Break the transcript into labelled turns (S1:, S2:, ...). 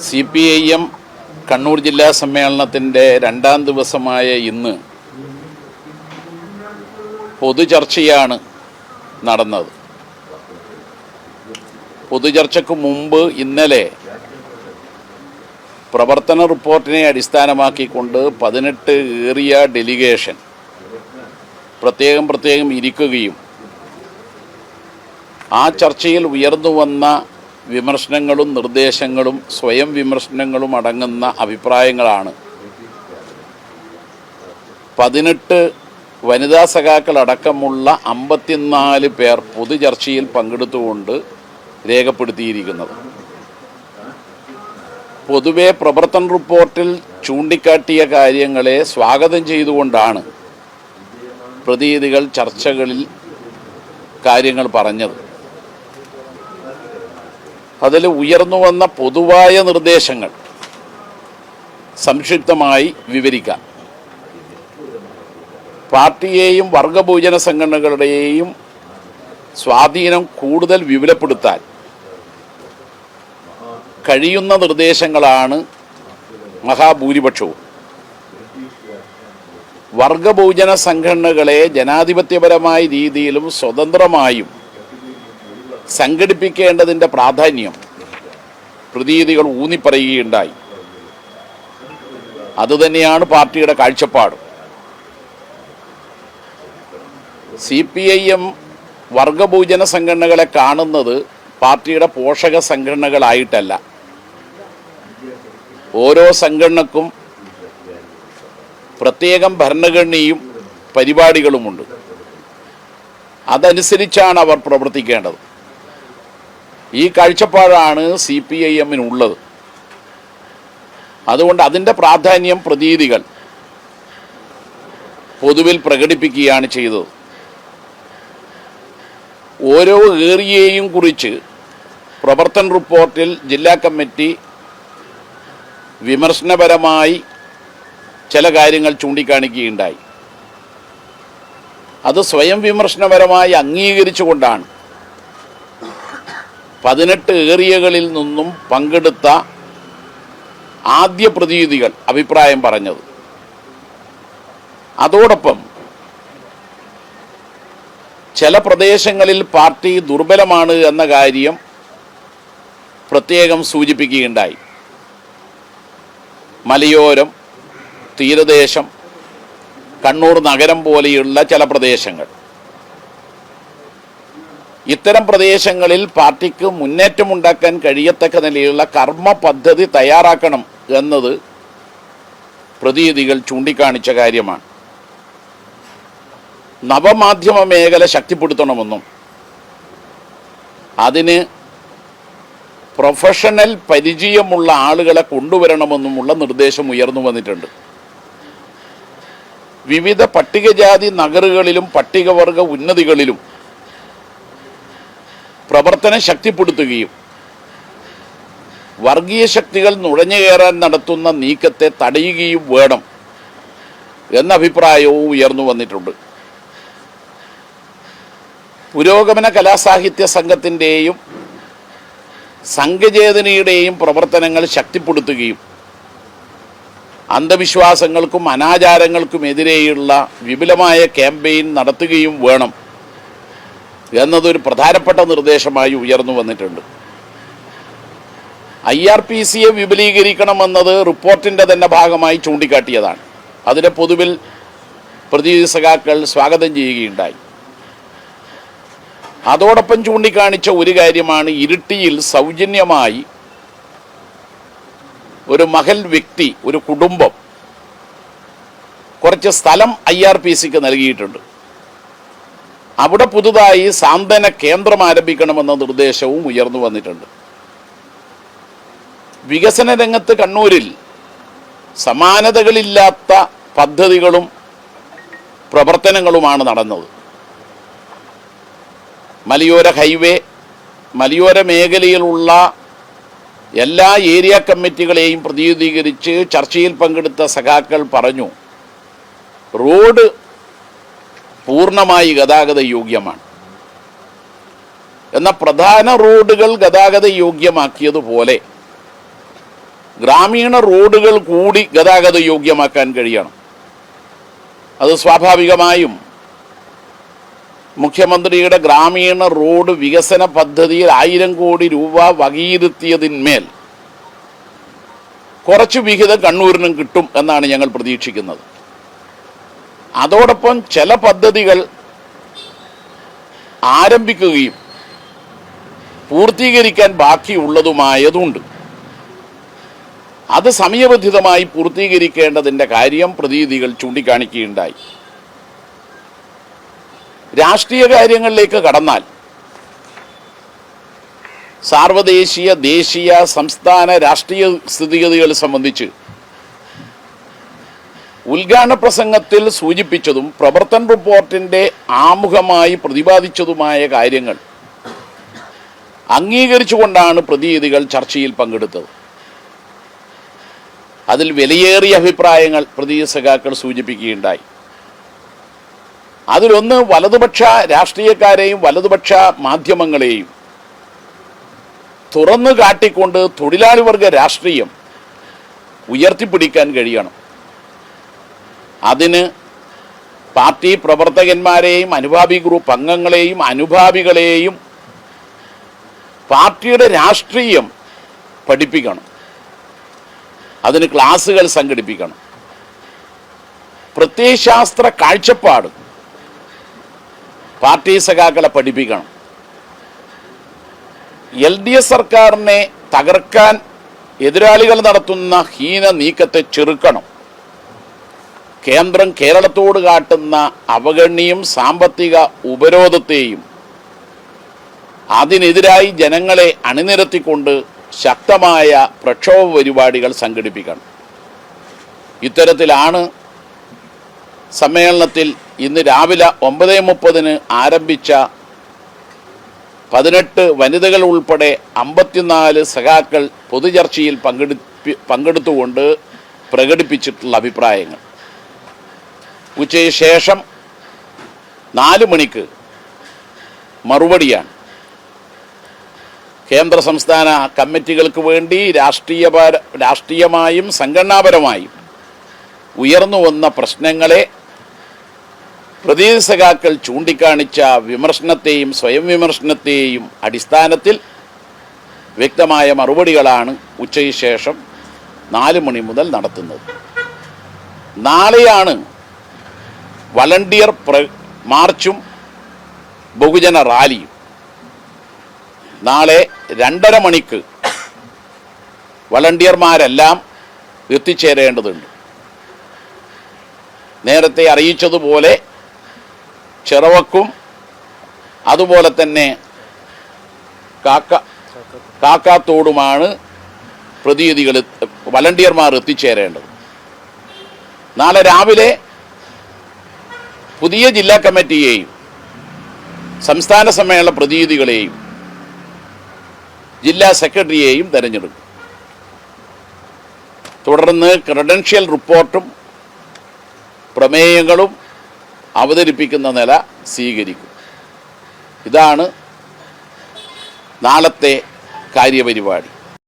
S1: C P I M Kannur ജില്ലാ സമ്മേളനത്തിന്റെ രണ്ടാം ദിവസമായ ഇന്ന് പൊതുചർച്ചയാണ് നടന്നത്. പൊതുചർച്ചയ്ക്ക് മുമ്പ് ഇന്നലെ പ്രവർത്തന റിപ്പോർട്ടിനെ അടിസ്ഥാനമാക്കിക്കൊണ്ട് പതിനെട്ട് ഏറിയ ഡെലിഗേഷൻ പ്രത്യേകം പ്രത്യേകം ഇരിക്കുകയും ആ ചർച്ചയിൽ ഉയർന്നു വന്ന വിമർശനങ്ങളും നിർദ്ദേശങ്ങളും സ്വയം വിമർശനങ്ങളും അടങ്ങുന്ന അഭിപ്രായങ്ങളാണ്. പതിനെട്ട് വനിതാ സഖാക്കൾ അടക്കമുള്ള അമ്പത്തിനാല് പേർ പൊതുചർച്ചയിൽ പങ്കെടുത്തുകൊണ്ട് രേഖപ്പെടുത്തിയിരിക്കുന്നത്. പൊതുവെ പ്രവർത്തന റിപ്പോർട്ടിൽ ചൂണ്ടിക്കാട്ടിയ കാര്യങ്ങളെ സ്വാഗതം ചെയ്തുകൊണ്ടാണ് പ്രതിനിധികൾ ചർച്ചകളിൽ കാര്യങ്ങൾ പറഞ്ഞത്. അതിൽ ഉയർന്നു വന്ന പൊതുവായ നിർദ്ദേശങ്ങൾ സംക്ഷിപ്തമായി വിവരിക്കാം. പാർട്ടിയെയും വർഗഭൂജന സംഘടനകളുടെയും സ്വാധീനം കൂടുതൽ വിപുലപ്പെടുത്താൻ കഴിയുന്ന നിർദ്ദേശങ്ങളാണ് മഹാഭൂരിപക്ഷവും. വർഗഭൂജന സംഘടനകളെ ജനാധിപത്യപരമായ രീതിയിലും സ്വതന്ത്രമായും സംഘടിപ്പിക്കേണ്ടതിന്റെ പ്രാധാന്യം പ്രതീതികൾ ഊന്നിപ്പറയുകയുണ്ടായി. അതുതന്നെയാണ് പാർട്ടിയുടെ കാഴ്ചപ്പാട്. സി പി ഐ എം വർഗഭൂജന സംഘടനകളെ കാണുന്നത് പാർട്ടിയുടെ പോഷക സംഘടനകളായിട്ടല്ല. ഓരോ സംഘടനക്കും പ്രത്യേകം ഭരണഘടനയും പരിപാടികളുമുണ്ട്. അതനുസരിച്ചാണ് അവർ പ്രവർത്തിക്കേണ്ടത്. ഈ കാഴ്ചപ്പാടാണ് സി പി ഐ എമ്മിനുള്ളത്. അതുകൊണ്ട് അതിന്റെ പ്രാധാന്യം പ്രതീതികൾ പൊതുവിൽ പ്രകടിപ്പിക്കുകയാണ് ചെയ്തത്. ഓരോ ഏറിയയും കുറിച്ച് പ്രവർത്തന റിപ്പോർട്ടിൽ ജില്ലാ കമ്മിറ്റി വിമർശനപരമായി ചില കാര്യങ്ങൾ ചൂണ്ടിക്കാണിക്കുകയുണ്ടായി. അത് സ്വയം വിമർശനപരമായി അംഗീകരിച്ചുകൊണ്ടാണ്. പതിനെട്ട് ഏറിയകളിൽ നിന്നും പങ്കെടുത്ത ആദ്യ പ്രതിനിധികൾ അഭിപ്രായം പറഞ്ഞത്. അതോടൊപ്പം ചില പ്രദേശങ്ങളിൽ പാർട്ടി ദുർബലമാണ് എന്ന കാര്യം പ്രത്യേകം സൂചിപ്പിക്കുകയുണ്ടായി. മലയോരം തീരദേശം കണ്ണൂർ നഗരം പോലെയുള്ള ചില പ്രദേശങ്ങൾ. ഇത്തരം പ്രദേശങ്ങളിൽ പാർട്ടിക്ക് മുന്നേറ്റമുണ്ടാക്കാൻ കഴിയത്തക്ക നിലയിലുള്ള കർമ്മ പദ്ധതി തയ്യാറാക്കണം എന്നത് പ്രതിനിധികൾ ചൂണ്ടിക്കാണിച്ച കാര്യമാണ്. നവമാധ്യമ മേഖല ശക്തിപ്പെടുത്തണമെന്നും അതിന് പ്രൊഫഷണൽ പരിചയമുള്ള ആളുകളെ കൊണ്ടുവരണമെന്നുമുള്ള നിർദ്ദേശം ഉയർന്നു വന്നിട്ടുണ്ട്. വിവിധ പട്ടികജാതി നഗറുകളിലും പട്ടികവർഗ ഉന്നതികളിലും പ്രവർത്തനം ശക്തിപ്പെടുത്തുകയും വർഗീയ ശക്തികൾ നുഴഞ്ഞു കയറാൻ നടത്തുന്ന നീക്കത്തെ തടയുകയും വേണം എന്ന അഭിപ്രായവും ഉയർന്നു വന്നിട്ടുണ്ട്. പുരോഗമന കലാസാഹിത്യ സംഘത്തിന്റെയും സംഘചേതനയുടെയും പ്രവർത്തനങ്ങൾ ശക്തിപ്പെടുത്തുകയും അന്ധവിശ്വാസങ്ങൾക്കും അനാചാരങ്ങൾക്കുമെതിരെയുള്ള വിപുലമായ ക്യാമ്പയിൻ നടത്തുകയും വേണം. എന്നതൊരു പ്രധാനപ്പെട്ട നിർദ്ദേശമായി ഉയർന്നു വന്നിട്ടുണ്ട്. ഐ ആർ പി സിയെ വിപുലീകരിക്കണമെന്നത് റിപ്പോർട്ടിന്റെ തന്നെ ഭാഗമായി ചൂണ്ടിക്കാട്ടിയതാണ്. അതിനെ പൊതുവിൽ പ്രതിനിധി സഖാക്കൾ സ്വാഗതം ചെയ്യുകയുണ്ടായി. അതോടൊപ്പം ചൂണ്ടിക്കാണിച്ച ഒരു കാര്യമാണ് ഇരുട്ടിയിൽ സൗജന്യമായി ഒരു മഹൽ വ്യക്തി ഒരു കുടുംബം കുറച്ച് സ്ഥലം ഐ ആർ പി സിക്ക് നൽകിയിട്ടുണ്ട്. അവിടെ പുതുതായി സാന്ത്വന കേന്ദ്രം ആരംഭിക്കണമെന്ന നിർദ്ദേശവും ഉയർന്നു വന്നിട്ടുണ്ട്. വികസന രംഗത്ത് കണ്ണൂരിൽ സമാനതകളില്ലാത്ത പദ്ധതികളും പ്രവർത്തനങ്ങളുമാണ് നടന്നത്. മലയോര ഹൈവേ മലയോര മേഖലയിലുള്ള എല്ലാ ഏരിയ കമ്മിറ്റികളെയും പ്രതിനിധീകരിച്ച് ചർച്ചയിൽ പങ്കെടുത്ത സഖാക്കൾ പറഞ്ഞു റോഡ് പൂർണമായി ഗതാഗത യോഗ്യമാണ്. എന്ന പ്രധാന റോഡുകൾ ഗതാഗത യോഗ്യമാക്കിയതുപോലെ ഗ്രാമീണ റോഡുകൾ കൂടി ഗതാഗത യോഗ്യമാക്കാൻ കഴിയണം. അത് സ്വാഭാവികമായും മുഖ്യമന്ത്രിയുടെ ഗ്രാമീണ റോഡ് വികസന പദ്ധതിയിൽ ആയിരം കോടി രൂപ വകയിരുത്തിയതിന്മേൽ കുറച്ച് വിഹിതം കണ്ണൂരിനും കിട്ടും എന്നാണ് ഞങ്ങൾ പ്രതീക്ഷിക്കുന്നത്. അതോടൊപ്പം ചില പദ്ധതികൾ ആരംഭിക്കുകയും പൂർത്തീകരിക്കാൻ ബാക്കിയുള്ളതുമായതുണ്ട്. അത് സമയബന്ധിതമായി പൂർത്തീകരിക്കേണ്ടതിന്റെ കാര്യം പ്രതീതികൾ ചൂണ്ടിക്കാണിക്കുകയുണ്ടായി. രാഷ്ട്രീയ കാര്യങ്ങളിലേക്ക് കടന്നാൽ സാർവദേശീയ ദേശീയ സംസ്ഥാന രാഷ്ട്രീയ സ്ഥിതിഗതികൾ സംബന്ധിച്ച് ഉദ്ഘാടന പ്രസംഗത്തിൽ സൂചിപ്പിച്ചതും പ്രവർത്തന റിപ്പോർട്ടിന്റെ ആമുഖമായി പ്രതിപാദിച്ചതുമായ കാര്യങ്ങൾ അംഗീകരിച്ചുകൊണ്ടാണ് പ്രതിനിധികൾ ചർച്ചയിൽ പങ്കെടുത്തത്. അതിൽ വിലയേറിയ അഭിപ്രായങ്ങൾ പ്രതിനിധി സഖാക്കൾ സൂചിപ്പിക്കുകയുണ്ടായി. അതിലൊന്ന് വലതുപക്ഷ രാഷ്ട്രീയക്കാരെയും വലതുപക്ഷ മാധ്യമങ്ങളെയും തുറന്നു കാട്ടിക്കൊണ്ട് തൊഴിലാളി വർഗ രാഷ്ട്രീയം ഉയർത്തിപ്പിടിക്കാൻ കഴിയണം. അതിന് പാർട്ടി പ്രവർത്തകന്മാരെയും അനുഭാവി ഗ്രൂപ്പ് അംഗങ്ങളെയും അനുഭാവികളെയും പാർട്ടിയുടെ രാഷ്ട്രീയം പഠിപ്പിക്കണം. അതിന് ക്ലാസ്സുകൾ സംഘടിപ്പിക്കണം. പ്രത്യയശാസ്ത്ര കാഴ്ചപ്പാട് പാർട്ടി സഖാക്കളെ പഠിപ്പിക്കണം. എൽ ഡി എഫ് സർക്കാരിനെ തകർക്കാൻ എതിരാളികൾ നടത്തുന്ന ഹീന നീക്കത്തെ ചെറുക്കണം. കേന്ദ്രം കേരളത്തോട് കാട്ടുന്ന അവഗണ്യം സാമ്പത്തിക ഉപരോധത്തെയും അതിനെതിരായി ജനങ്ങളെ അണിനിരത്തിക്കൊണ്ട് ശക്തമായ പ്രക്ഷോഭ പരിപാടികൾ സംഘടിപ്പിക്കണം. ഇത്തരത്തിലാണ് സമ്മേളനത്തിൽ ഇന്ന് രാവിലെ ഒമ്പത് മുപ്പതിന് ആരംഭിച്ച പതിനെട്ട് വനിതകൾ ഉൾപ്പെടെ അമ്പത്തിനാല് സഖാക്കൾ പൊതുചർച്ചയിൽ പങ്കെടുപ്പി പങ്കെടുത്തുകൊണ്ട് പ്രകടിപ്പിച്ചിട്ടുള്ള അഭിപ്രായങ്ങൾ. ഉച്ചയ്ക്ക് ശേഷം നാല് മണിക്ക് മറുപടിയാണ്. കേന്ദ്ര സംസ്ഥാന കമ്മിറ്റികൾക്ക് വേണ്ടി രാഷ്ട്രീയപര രാഷ്ട്രീയമായും സംഘടനാപരമായും ഉയർന്നു വന്ന പ്രശ്നങ്ങളെ പ്രതിനിധി ചൂണ്ടിക്കാണിച്ച വിമർശനത്തെയും സ്വയം വിമർശനത്തെയും അടിസ്ഥാനത്തിൽ വ്യക്തമായ മറുപടികളാണ് ഉച്ചയ്ക്ക് ശേഷം നാല് മണി മുതൽ നടത്തുന്നത്. നാളെയാണ് വളണ്ടിയർ മാർച്ചും ബഹുജന റാലിയും. നാളെ രണ്ടര മണിക്ക് വളണ്ടിയർമാരെല്ലാം എത്തിച്ചേരേണ്ടതുണ്ട്. നേരത്തെ അറിയിച്ചതുപോലെ ചിറവക്കും അതുപോലെ തന്നെ കാക്ക കാക്കാത്തോടുമാണ് പ്രതിനിധികൾ വളണ്ടിയർമാർ എത്തിച്ചേരേണ്ടത്. നാളെ രാവിലെ പുതിയ ജില്ലാ കമ്മിറ്റിയെയും സംസ്ഥാന സമ്മേളന പ്രതിനിധികളെയും ജില്ലാ സെക്രട്ടറിയെയും തെരഞ്ഞെടുക്കും. തുടർന്ന് ക്രെഡൻഷ്യൽ റിപ്പോർട്ടും പ്രമേയങ്ങളും അവതരിപ്പിക്കുന്ന നില സ്വീകരിക്കും. ഇതാണ് നാളത്തെ കാര്യപരിപാടി.